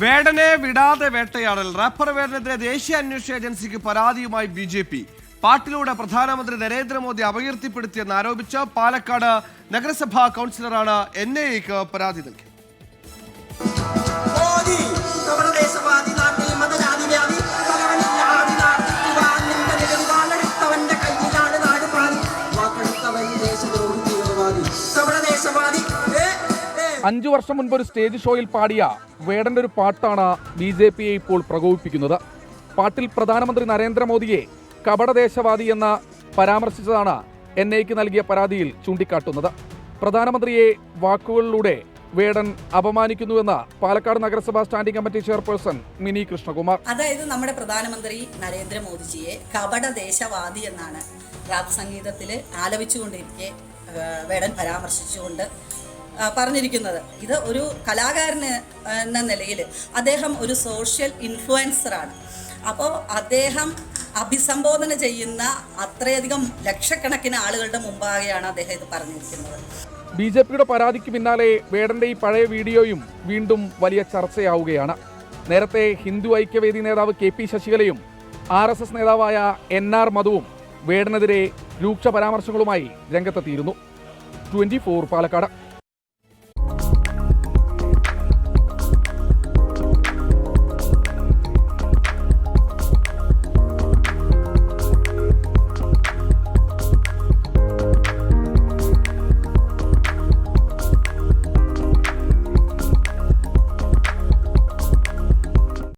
വേടനെ വിടാതെ വേട്ടയാടൽ. റാപ്പർ വേടനെതിരെ ദേശീയ അന്വേഷണ ഏജൻസിക്ക് പരാതിയുമായി ബി ജെ പി. പാട്ടിലൂടെ പ്രധാനമന്ത്രി നരേന്ദ്രമോദി അപകീർത്തിപ്പെടുത്തിയെന്ന് ആരോപിച്ച് പാലക്കാട് നഗരസഭാ കൗൺസിലറാണ് എൻ ഐ എക്ക് പരാതി നൽകിയത് മോദി അഞ്ചു വർഷം മുൻപ് ഒരു സ്റ്റേജ് ഷോയിൽ പാടിയ വേടന്റെ ഒരു പാട്ടാണ് ബി ജെ പിയെ ഇപ്പോൾ പ്രകോപിപ്പിക്കുന്നത്. പാട്ടിൽ പ്രധാനമന്ത്രി നരേന്ദ്രമോദിയെ കപടദേശവാദി എന്ന് പരാമർശിച്ചതാണ് എൻ ഐക്ക് നൽകിയ പരാതിയിൽ ചൂണ്ടിക്കാട്ടുന്നത്. പ്രധാനമന്ത്രിയെ വാക്കുകളിലൂടെ വേടൻ അപമാനിക്കുന്നുവെന്ന് പാലക്കാട് നഗരസഭാ standing committee chairperson Mini Krishnakumar. അതായത് നമ്മുടെ പ്രധാനമന്ത്രി നരേന്ദ്രമോദിജിയെ കപട ദേശവാദി എന്നാണ് റാപ്പ് സംഗീതത്തിൽ ആലപിച്ചുകൊണ്ടിരിക്കെ വേടൻ പരാമർശിച്ചുകൊണ്ട് പറഞ്ഞിരിക്കുന്നത്. ഇത് ഒരു കലാകാരന് എന്ന നിലയിൽ അദ്ദേഹം ഒരു സോഷ്യൽ ഇൻഫ്ലുവൻസറാണ് അപ്പോൾ അദ്ദേഹം അഭിസംബോധന ചെയ്യുന്ന അത്രയധികം ലക്ഷക്കണക്കിന് ആളുകളുടെ മുമ്പാകെയാണ് അദ്ദേഹം ഇത് പറഞ്ഞിരിക്കുന്നത്. ബി ജെ പിയുടെ പരാതിക്ക് പിന്നാലെ വേടന്റെ ഈ പഴയ വീഡിയോയും വീണ്ടും വലിയ ചർച്ചയാവുകയാണ്. നേരത്തെ ഹിന്ദു ഐക്യവേദി നേതാവ് കെ പി ശശികലയും ആർ എസ് എസ് നേതാവായ എൻ ആർ മധുവും വേടനെതിരെ രൂക്ഷ പരാമർശങ്ങളുമായി രംഗത്തെത്തിയിരുന്നു. Twenty four Palakkad.